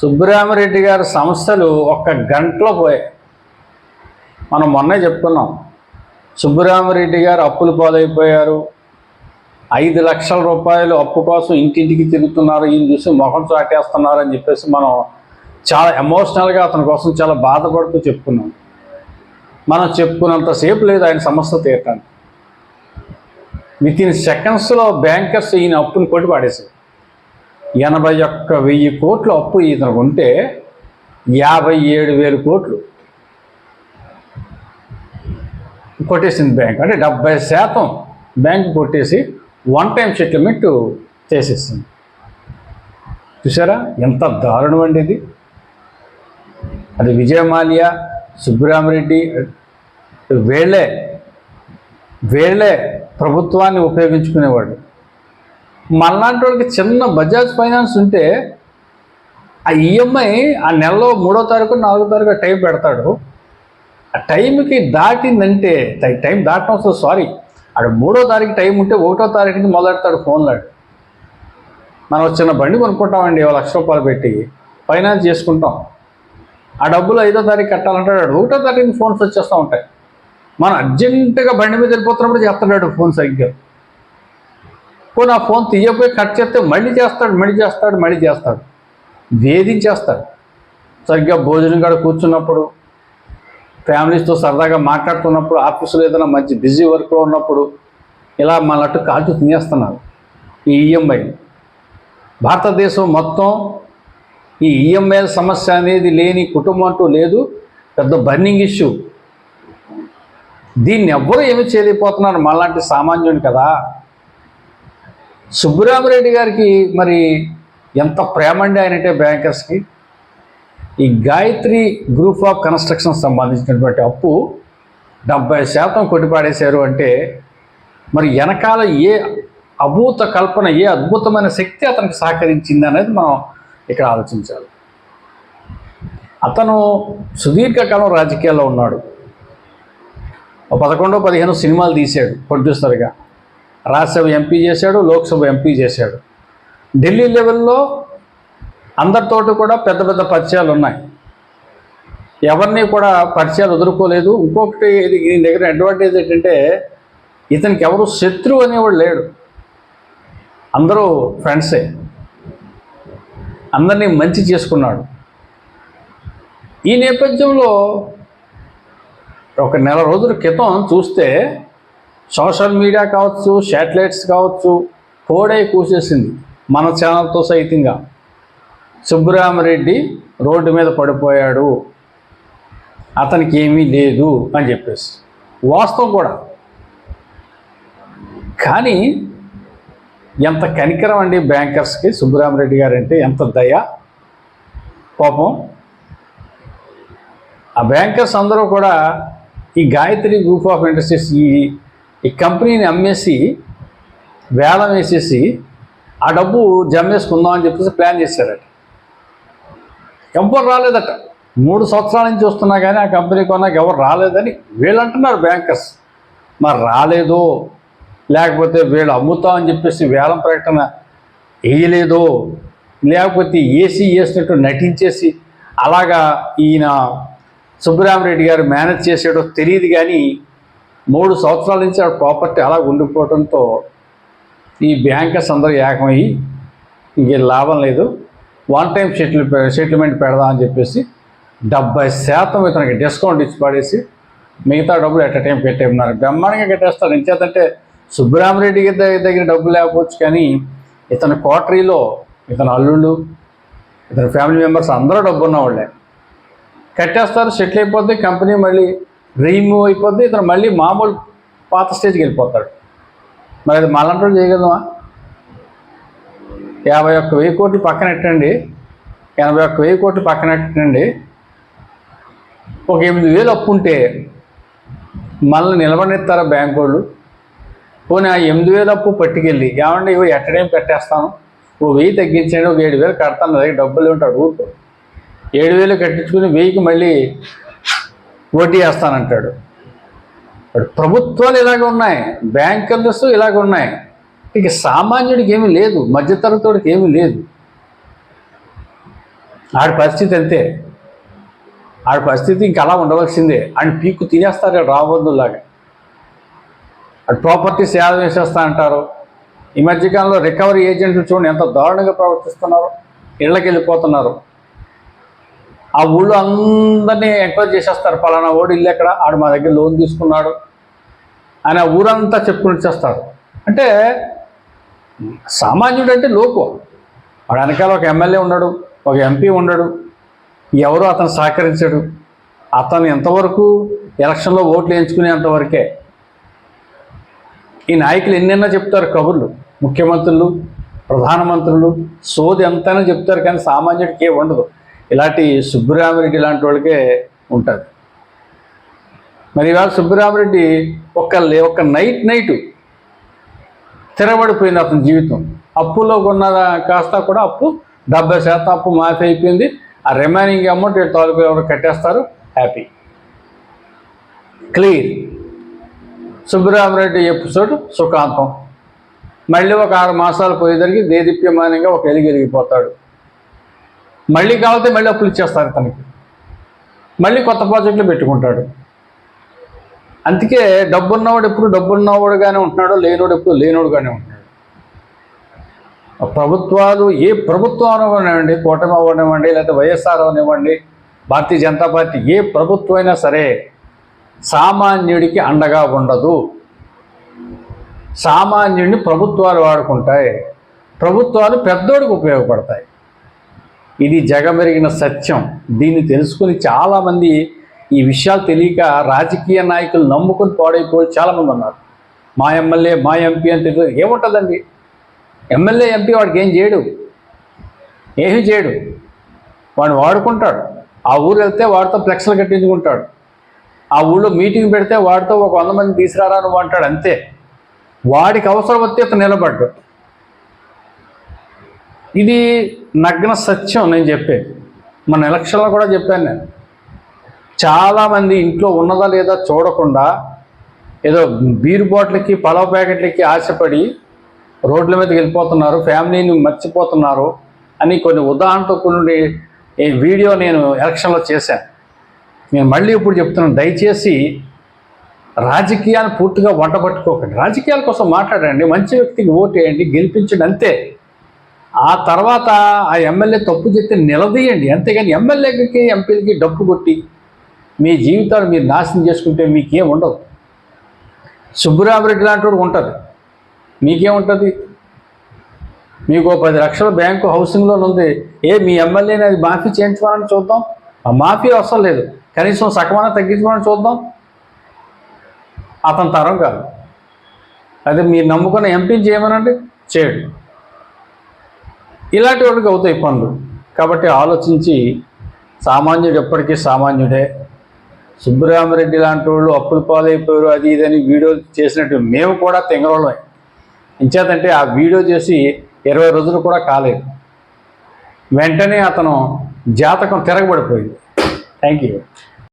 సుబ్బరామరెడ్డి గారి సంస్థలు ఒక్క గంటలో పోయాయి. మనం మొన్నే చెప్పుకున్నాం. సుబ్బరామరెడ్డి గారు అప్పులు పాలైపోయారు. ఐదు లక్షల రూపాయలు అప్పు కోసం ఇంటింటికి తిరుగుతున్నారు. ఈయన చూసి ముఖం చాటేస్తున్నారు అని చెప్పేసి మనం చాలా ఎమోషనల్గా అతని కోసం చాలా బాధపడుతూ చెప్పుకున్నాం. మనం చెప్పుకున్నంతసేపు లేదు ఆయన సమస్య తీరటానికి. విత్ ఇన్ సెకండ్స్లో బ్యాంకర్స్ ఈయన అప్పుని కొట్టి పాడేశారు ఎనభై ఒక్క వెయ్యి కోట్ల అప్పు ఇతనికి ఉంటే యాభై ఏడు వేలు కోట్లు. కొట్టేసింది బ్యాంక్. అంటే డెబ్బై శాతం బ్యాంక్ కొట్టేసి వన్ టైం సెటిల్మెంట్ చేసేసింది. చూసారా ఎంత దారుణం అండి ఇది. అది విజయమాల్య సుబ్బరామరెడ్డి వీళ్ళే వీళ్ళే ప్రభుత్వాన్ని ఉపయోగించుకునేవాడు మనలాంటి వాళ్ళకి చిన్న బజాజ్ ఫైనాన్స్ ఉంటే ఆ ఈఎంఐ ఆ నెలలో మూడో తారీఖు నాలుగో తారీఖు టైం పెడతాడు. ఆ టైంకి దాటిందంటే టైం దాటం వస్తుంది సారీ. ఆడు మూడో తారీఖు టైం ఉంటే ఒకటో తారీఖుకి మొదలెడతాడు ఫోన్లాడు మనం చిన్న బండి కొనుక్కుంటామండి లక్ష రూపాయలు పెట్టి ఫైనాన్స్ చేసుకుంటాం. ఆ డబ్బులు ఐదో తారీఖు కట్టాలంటాడు ఒకటో తారీఖు ఫోన్స్ వచ్చేస్తూ ఉంటాయి. మనం అర్జెంటుగా బండి మీద వెళ్ళిపోతున్నప్పుడు చేస్తున్నాడు ఫోన్ సరిగ్గా. పోనీ ఆ ఫోన్ తీయపోయి కట్ చేస్తే మళ్ళీ చేస్తాడు మళ్ళీ చేస్తాడు మళ్ళీ చేస్తాడు. వేధించేస్తాడు. సరిగ్గా భోజనం కాడ కూర్చున్నప్పుడు ఫ్యామిలీస్తో సరదాగా మాట్లాడుతున్నప్పుడు ఆఫీసులో ఏదైనా మంచి బిజీ వర్క్లో ఉన్నప్పుడు ఇలా మనట్టు కాల్చు తినేస్తున్నారు. ఈ ఈఎంఐ. భారతదేశం మొత్తం ఈ ఈఎంఐ సమస్య అనేది లేని కుటుంబం అంటూ లేదు. పెద్ద బర్నింగ్ ఇష్యూ. దీన్ని ఎవ్వరూ ఏమీ చేయలేకపోతున్నారు మనలాంటి సామాన్యుని కదా. సుబ్బరామరెడ్డి గారికి మరి ఎంత ప్రేమ అండి ఆయనంటే బ్యాంకర్స్కి. ఈ గాయత్రి గ్రూప్ ఆఫ్ కన్స్ట్రక్షన్ సంబంధించినటువంటి అప్పు డెబ్బై శాతం కొట్టిపాడేశారు అంటే మరి వెనకాల ఏ అభూత కల్పన ఏ అద్భుతమైన శక్తి అతనికి సహకరించింది అనేది మనం ఇక్కడ ఆలోచించాలి. అతను సుదీర్ఘకాలం రాజకీయాల్లో ఉన్నాడు. పదకొండో పదిహేను సినిమాలు తీశాడు ప్రొడ్యూసర్గా. రాజ్యసభ ఎంపీ చేశాడు లోక్సభ ఎంపీ చేశాడు. ఢిల్లీ లెవెల్లో అందరితోటి కూడా పెద్ద పెద్ద పరిచయాలు ఉన్నాయి. ఎవరిని కూడా పరిచయాలు వదులుకోలేదు. ఇంకొకటి ఇది దగ్గర అడ్వాంటేజ్ ఏంటంటే ఇతనికి ఎవరు శత్రువు అనేవాడు లేడు. అందరూ ఫ్రెండ్సే. అందరినీ మంచి చేసుకున్నాడు. ఈ నేపథ్యంలో ఒక నెల రోజుల క్రితం చూస్తే సోషల్ మీడియా కావచ్చు శాటిలైట్స్ కావచ్చు కోడై కూసేసింది మన ఛానల్తో సైతంగా. సుబ్బరామరెడ్డి రోడ్డు మీద పడిపోయాడు. అతనికి ఏమీ లేదు అని చెప్పేసి. వాస్తవం కూడా. కానీ ఎంత కనికరం అండి బ్యాంకర్స్కి సుబ్బరామరెడ్డి గారు అంటే ఎంత దయ. పాపం ఆ బ్యాంకర్స్ అందరూ కూడా ఈ గాయత్రి గ్రూప్ ఆఫ్ ఇండస్ట్రీస్ ఈ ఈ కంపెనీని అమ్మేసి వేలం వేసేసి ఆ డబ్బు జమ్మేసుకుందాం అని చెప్పేసి ప్లాన్ చేశారట. ఎవరు రాలేదట. మూడు సంవత్సరాల నుంచి వస్తున్నా కానీ ఆ కంపెనీ కొన్నాక ఎవరు రాలేదని వీళ్ళు అంటున్నారు బ్యాంకర్స్. మరి రాలేదో లేకపోతే వీళ్ళు అమ్ముతామని చెప్పేసి వేలం ప్రకటన వేయలేదో లేకపోతే ఏసీ వేసినట్టు నటించేసి అలాగా ఈయన సుబ్బరామరెడ్డి గారు మేనేజ్ చేసేటో తెలియదు కానీ మూడు సంవత్సరాల నుంచి ఆ ప్రాపర్టీ అలా ఉండిపోవడంతో ఈ బ్యాంకర్స్ అందరూ ఏకమయ్యి ఇంకే లాభం లేదు. వన్ టైం సెటిల్ సెటిల్మెంట్ పెడదామని చెప్పేసి డెబ్బై శాతం ఇతనికి డిస్కౌంట్ ఇచ్చి పడేసి మిగతా డబ్బులు ఎట్ టైం పెట్టేమన్నారు బ్రహ్మాండంగా కట్టేస్తారు. ఎంచేతంటే సుబ్బరామరెడ్డి దగ్గర దగ్గర డబ్బులు లేకపోవచ్చు కానీ ఇతని కోటరీలో ఇతని అల్లుళ్ళు ఇతని ఫ్యామిలీ మెంబర్స్ అందరూ డబ్బు ఉన్నవాళ్ళే కట్టేస్తారు. సెటిల్ అయిపోద్ది. కంపెనీ మళ్ళీ రీమూవ్ అయిపోద్ది ఇతను మళ్ళీ మామూలు పాత స్టేజ్కి వెళ్ళిపోతాడు. మరి అది మళ్ళంటూ చేయగలమా? యాభై ఒక్క వెయ్యి కోట్లు పక్కన పెట్టండి. ఎనభై ఒక్క వెయ్యి కోట్లు పక్కన పెట్టండి. ఒక ఎనిమిది వేలు అప్పు ఉంటే మళ్ళీ నిలబడిస్తారా బ్యాంకు వాళ్ళు పోనీ ఆ ఎనిమిది వేలు అప్పు పట్టుకెళ్ళి ఏమంటే ఇవి ఎట్టడేం కట్టేస్తాను? ఓ వెయ్యి తగ్గించండి ఒక ఏడు వేలు కడతాను నా దగ్గర డబ్బులు ఉంటాడు ఊరుకో. ఏడు వేలు కట్టించుకుని వెయ్యికి మళ్ళీ వడ్డీ వేస్తానంటాడు ప్రభుత్వాలు ఇలాగ ఉన్నాయి బ్యాంకర్స్ ఇలాగ ఉన్నాయి. ఇక సామాన్యుడికి ఏమీ లేదు మధ్యతరగతికి ఏమీ లేదు. ఆడి పరిస్థితి అంతే. ఆడి పరిస్థితి ఇంక అలా ఉండవలసిందే. ఆయన పీక్కు తినేస్తారు రాబోదులాగా అటు ప్రాపర్టీస్ యాదవ్ వేసేస్తా అంటారు? ఈ మధ్యకాలంలో రికవరీ ఏజెంట్లు చూడండి ఎంత దారుణంగా ప్రవర్తిస్తున్నారు. ఇళ్ళకి వెళ్ళిపోతున్నారు ఆ ఊళ్ళో అందరినీ ఎంక్వైరీ చేసేస్తారు. పలానా ఓడి ఇల్లు ఎక్కడ? ఆడు మా దగ్గర లోన్ తీసుకున్నాడు అని ఆ ఊరంతా చెప్పుకుని వచ్చేస్తారు. అంటే సామాన్యుడు అంటే లోకు. వాడు వెనకాల ఒక ఎమ్మెల్యే ఉన్నాడు ఒక ఎంపీ ఉన్నాడు ఎవరు అతను సహకరించాడు. అతను ఎంతవరకు ఎలక్షన్లో ఓట్లు వేయించుకునేంతవరకే ఈ నాయకులు ఎన్నెన్నో చెప్తారు కబుర్లు. ముఖ్యమంత్రులు ప్రధానమంత్రులు సోది ఎంతైనా చెప్తారు కానీ సామాన్యుడికి ఏ ఉండదు. ఇలాంటి సుబ్బరామిరెడ్డి లాంటి వాళ్ళకే ఉంటుంది. మరి ఇవాళ సుబ్బరామిరెడ్డి ఒక్క ఒక్క నైట్ నైట్ స్థిరపడిపోయింది అతని జీవితం. అప్పులో కొన్న కాస్త కూడా అప్పు డెబ్బై శాతం అప్పు మాఫీ అయిపోయింది. ఆ రిమైనింగ్ అమౌంట్ వీళ్ళ తాలూకు ఎవరు కట్టేస్తారు? హ్యాపీ. క్లియర్. సుబ్బరామరెడ్డి ఎపిసోడ్ సుఖాంతం. మళ్ళీ ఒక ఆరు మాసాలు పోయేసరికి దేదీప్యమానంగా ఒక ఎలిగిరిగిపోతాడు మళ్ళీ కావాలంటే మళ్ళీ అప్పులు ఇచ్చేస్తారు తనకి. మళ్ళీ కొత్త ప్రాజెక్టులు పెట్టుకుంటాడు. అందుకే డబ్బున్నవాడు ఎప్పుడు డబ్బున్నవాడుగానే ఉంటున్నాడు లేనోడు ఎప్పుడు లేనోడుగానే ఉంటున్నాడు. ప్రభుత్వాలు ఏ ప్రభుత్వం అవనివ్వండి కూటమి అవనివ్వండి లేకపోతే వైఎస్ఆర్ అవనివ్వండి భారతీయ జనతా పార్టీ ఏ ప్రభుత్వం అయినా సరే సామాన్యుడికి అండగా ఉండదు. సామాన్యుడిని ప్రభుత్వాలు వాడుకుంటాయి. ప్రభుత్వాలు పెద్దోడికి ఉపయోగపడతాయి. ఇది జగమెరిగిన సత్యం. దీన్ని తెలుసుకుని చాలామంది ఈ విషయాలు తెలియక రాజకీయ నాయకులు నమ్ముకుని పాడైపోయి చాలామంది ఉన్నారు. మా ఎమ్మెల్యే మా ఎంపీ అని తెలియదు. ఏముంటుందండి? ఎమ్మెల్యే ఎంపీ వాడికి ఏం చేయడు? ఏమి చేయడు. వాడు వాడుకుంటాడు. ఆ ఊరు వెళ్తే వాడితో ఫ్లెక్స్లు కట్టించుకుంటాడు. ఆ ఊళ్ళో మీటింగ్ పెడితే వాడితో ఒక వంద మంది తీసుకురారా నువ్వు అంటాడు. అంతే. వాడికి అవసరం వస్తే ఇతను నిలబడ్డు. ఇది నగ్న సత్యం నేను చెప్పేది మన ఎలక్షన్లో కూడా చెప్పాను నేను. చాలామంది ఇంట్లో ఉన్నదా లేదా చూడకుండా ఏదో బీరు బాటిల్కి పలవ ప్యాకెట్లకి ఆశపడి రోడ్ల మీదకి వెళ్ళిపోతున్నారు ఫ్యామిలీని మర్చిపోతున్నారు అని కొన్ని ఉదాహరణతో కొన్ని ఈ వీడియో నేను ఎలక్షన్లో చేశాను. నేను మళ్ళీ ఇప్పుడు చెప్తున్నాను దయచేసి రాజకీయాన్ని పూర్తిగా వంట పట్టుకోకండి. రాజకీయాల కోసం మాట్లాడండి మంచి వ్యక్తికి ఓటు వేయండి గెలిపించండి అంతే. ఆ తర్వాత ఆ ఎమ్మెల్యే తప్పు చెప్తే నిలదీయండి. అంతేగాని ఎమ్మెల్యేకి ఎంపీలకి డప్పు కొట్టి మీ జీవితాలు మీరు నాశనం చేసుకుంటే మీకేం ఉండదు సుబ్బరామరెడ్డి లాంటి వాడు ఉంటుంది. మీకేముంటుంది? మీకు పది లక్షల బ్యాంకు హౌసింగ్ లోన్ ఉంది. ఏ మీ ఎమ్మెల్యేని అది మాఫీ చేయించుకోవాలని చూద్దాం? ఆ మాఫీ అవసరం లేదు. కనీసం సగమాన తగ్గించుకోవాలని చూద్దాం. అతని తరం కాదు. అదే మీరు నమ్ముకున్న ఎంపీని చేయమనండి? చేయడు. ఇలాంటి వాళ్ళకి అవుతాయి పనులు. కాబట్టి ఆలోచించి సామాన్యుడు ఎప్పటికీ సామాన్యుడే. సుబ్బరామరెడ్డి లాంటి వాళ్ళు అప్పుల పాలైపోయారు అది ఇదని వీడియో చేసినట్టు మేము కూడా తెంగరోళమే ఇంచేతంటే ఆ వీడియో చేసి ఇరవై రోజులు కూడా కాలేదు. వెంటనే అతను జాతకం తిరగబడిపోయింది. Thank you